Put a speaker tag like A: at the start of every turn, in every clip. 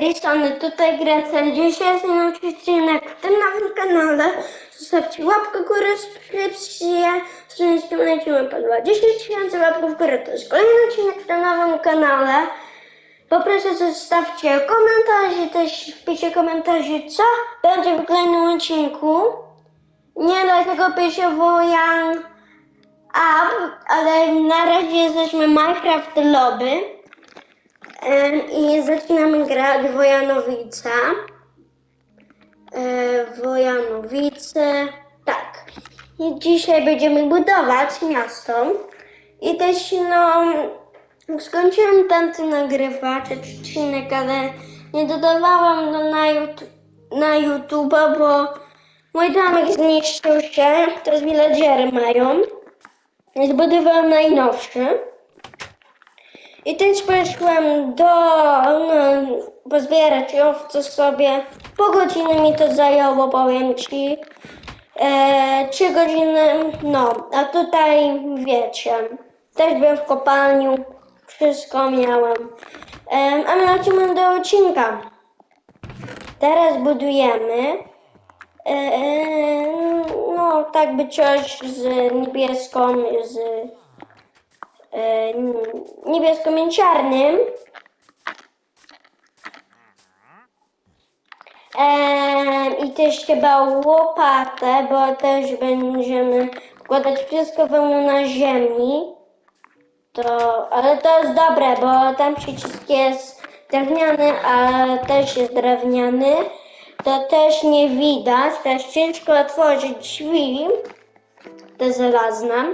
A: tej strony tutaj nowy odcinek w tym nowym kanale. Zostawcie łapkę w górę, subskrypcję. Tym lecimy po 20 tysięcy łapków górę. To jest kolejny odcinek w tym nowym kanale. Poproszę zostawcie komentarz też wpiszcie komentarze, co będzie w kolejnym odcinku. Nie dlatego piszę Wojan Up, ale na razie jesteśmy Minecraft Lobby. I zaczynamy grać Wojanowica. E, Wojanowice. Tak. I dzisiaj będziemy budować miasto. I też no skończyłem tamty nagrywać odcinek, ale nie dodawałam go na, YouTube, na bo mój domek zniszczył się. To villagery mają. I zbudowałem najnowszy. I też poszłem do no, pozbierać owce sobie. Pół godziny mi to zajęło, powiem ci. E, trzy godziny, no, a tutaj wiecie, też byłem w kopalniu, wszystko miałem. E, a my lecimy do odcinka. Teraz budujemy. E, no, tak by coś z niebieską, z e, niebiesko-mięciarnym. Em, I też chyba łopatę, bo też będziemy wkładać wszystko wełnę na ziemi. To, ale to jest dobre, bo tam przycisk jest drewniany, a też jest drewniany. To też nie widać, też ciężko otworzyć drzwi. Te żelazne.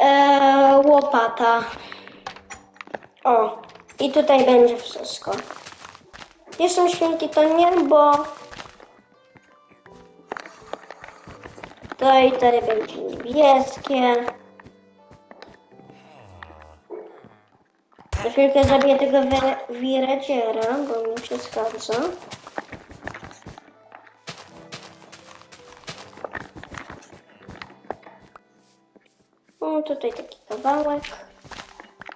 A: Eee, łopata. O, i tutaj będzie wszystko. Jestem święty to nie, bo tutaj, tutaj będzie niebieskie. Chwilkę zabiję tego wiradziera, bo mi przeszkadza. Tutaj taki kawałek.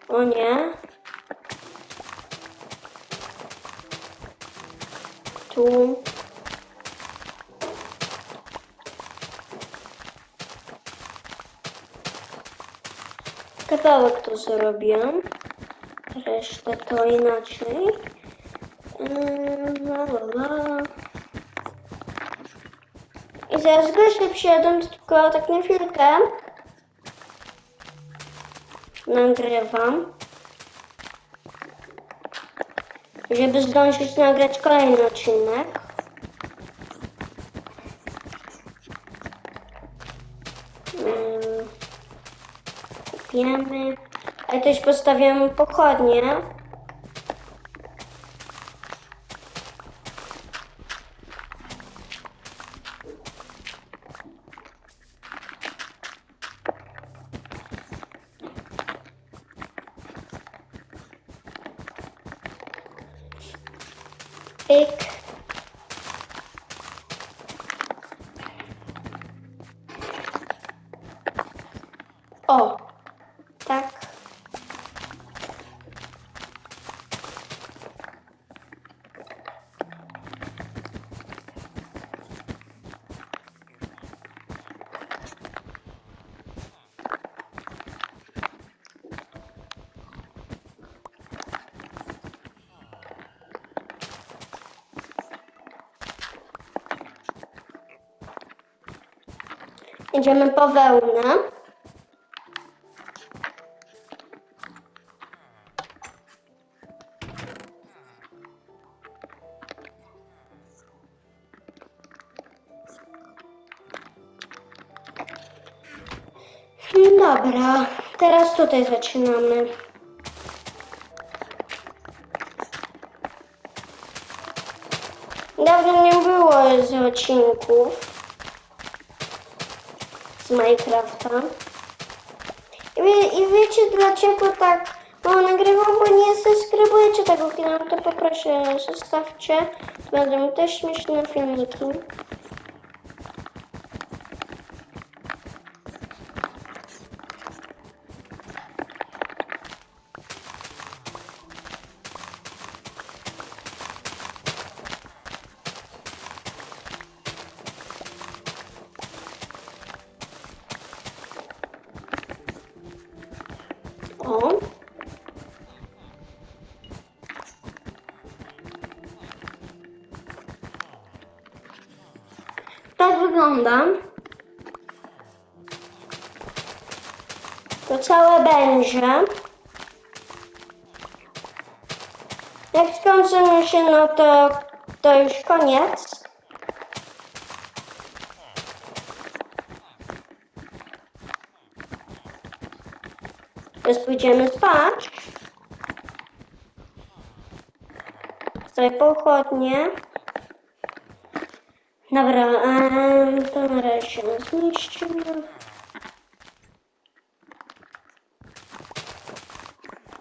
A: O nie. Tu. Kawałek to zrobiłem. Resztę to inaczej. Yy, La, la, la. I zaraz goście przyjadą, tylko tak na chwilkę. Nagrywam. Żeby zdążyć nagrać kolejny odcinek. Kupiemy. Ale też postawiamy pochodnie. O, tak. Idziemy po wełnę. Dobra, teraz tutaj zaczynamy. Dawno nie było z odcinków z Minecrafta. I, wie, I wiecie dlaczego tak mało nagrywam, bo nie subskrybujecie tego kanału, to poproszę zostawcie. Będą też śmieszne filmiki. Tak wygląda. To całe będzie. Jak skończymy się, no to, to już koniec. Teraz pójdziemy spać. Sobie pochodnie. Dobra, em, to na razie zmieścimy.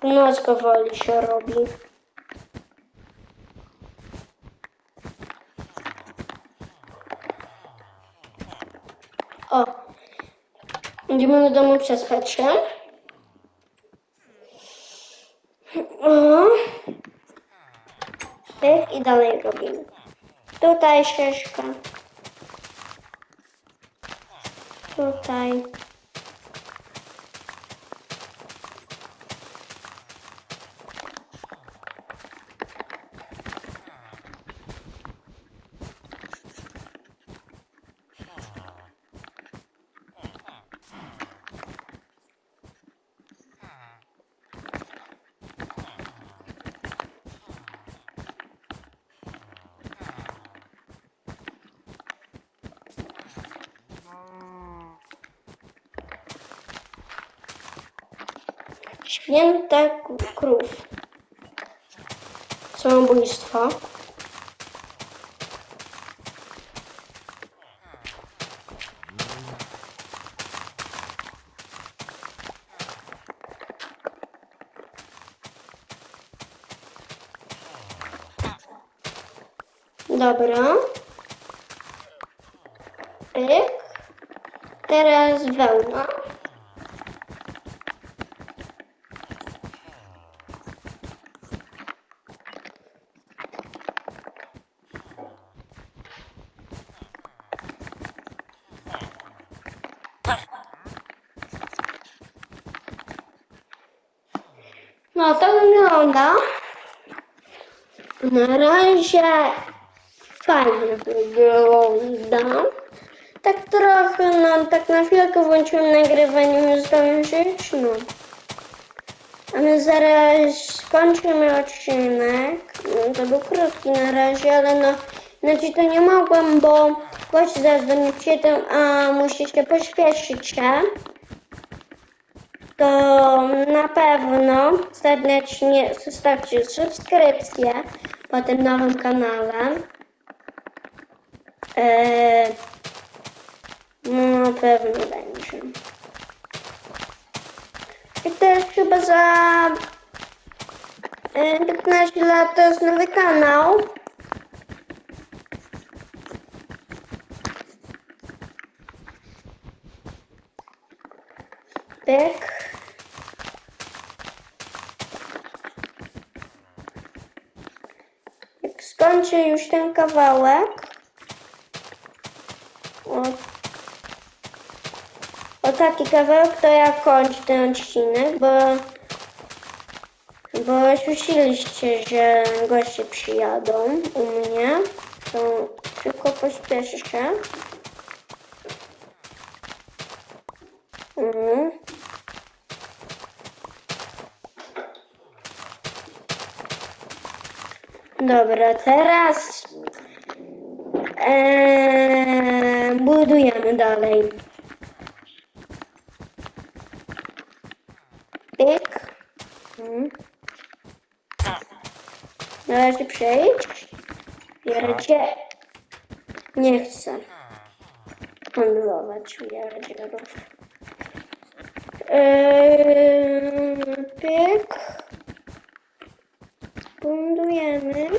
A: Noc powoli się robi. O, będziemy do domu przespać się. O. Pyk i dalej robimy. Tutaj ścieżka. Tutaj. Święte krów. Samobójstwo. Dobra. Pyk. Teraz wełna. No to wygląda. Na razie fajnie wygląda. Tak trochę, no tak na chwilkę włączyłem nagrywanie, nie zdążyć, no. A my zaraz skończymy odcinek. No, to był krótki na razie, ale no, znaczy to nie mogłem, bo gość zaraz do mnie a musicie pośpieszyć się to na pewno serdecznie zostawcie subskrypcję po tym nowym kanale. Eee, no na pewno będzie. I też chyba za e, 15 lat to jest nowy kanał. Pyk. Jak skończę już ten kawałek, o, o taki kawałek, to ja kończę ten odcinek, bo, bo słyszeliście, że goście przyjadą u mnie, to tylko pośpieszę się. Mhm. Dobra, teraz eee, budujemy dalej. Pyk. Mhm. Na razie przejdź. Jedzie. Nie chcę handlować pierdzielów. Eee, pyk. Budujemy.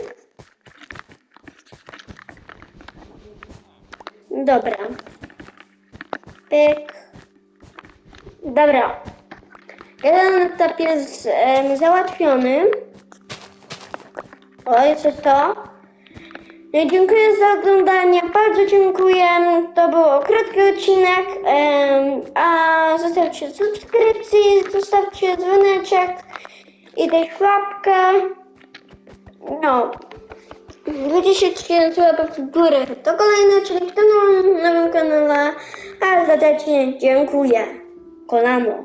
A: Dobra. Pyk. Dobra. Jeden etap jest em, załatwiony. O, jeszcze to. No dziękuję za oglądanie. Bardzo dziękuję. To był krótki odcinek. em, a zostawcie subskrypcję, zostawcie dzwoneczek i też łapkę. No. 20 tysięcy łapek w górę. To kolejny odcinek tym nowym kanale. A serdecznie dziękuję. Kolano.